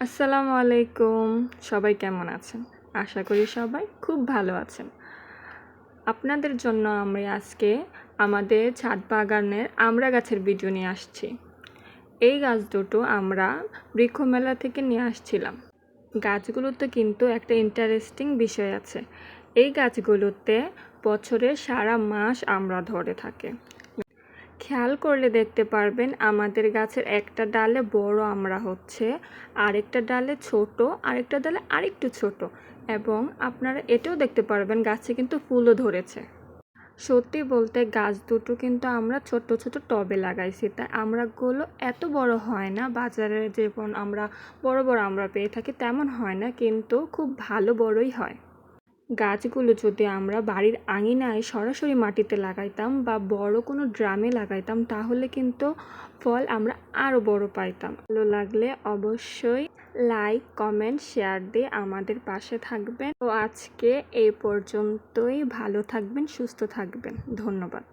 আসসালামু আলাইকুম। সবাই কেমন আছেন? আশা করি সবাই খুব ভালো আছেন। আপনাদের জন্য আমি আজকে আমাদের ছাদ বাগানের আমরা গাছের ভিডিও নিয়ে আসছি। এই গাছ দুটো আমরা বৃক্ষমেলা থেকে নিয়ে আসছিলাম। গাছগুলোতে কিন্তু একটা ইন্টারেস্টিং বিষয় আছে। এই গাছগুলোতে বছরের সারা মাস আমরা ধরে থাকে। খেয়াল করলে দেখতে পারবেন আমাদের গাছের একটা ডালে বড় আমরা হচ্ছে, আরেকটা ডালে ছোট, আরেকটা ডালে আরেকটু ছোট। এবং আপনারা এটাও দেখতে পারবেন গাছে কিন্তু ফুলও ধরেছে। সত্যি বলতে গাছ দুটো কিন্তু আমরা ছোট ছোট টবে লাগাইছি, তাই আমরাগুলো এত বড় হয় না, বাজারে যেমন আমরা বড় বড় আমরা পেয়ে থাকি তেমন হয় না, কিন্তু খুব ভালো বড়ই হয়। গাছগুলো যদি আমরা বাড়ির আঙিনায় সরাসরি মাটিতে লাগাইতাম বা বড় কোনো ড্রামে লাগাইতাম, তাহলে কিন্তু ফল আমরা আরও বড় পাইতাম। ভালো লাগলে অবশ্যই লাইক, কমেন্ট, শেয়ার দিয়ে আমাদের পাশে থাকবেন। তো আজকে এই পর্যন্তই। ভালো থাকবেন, সুস্থ থাকবেন। ধন্যবাদ।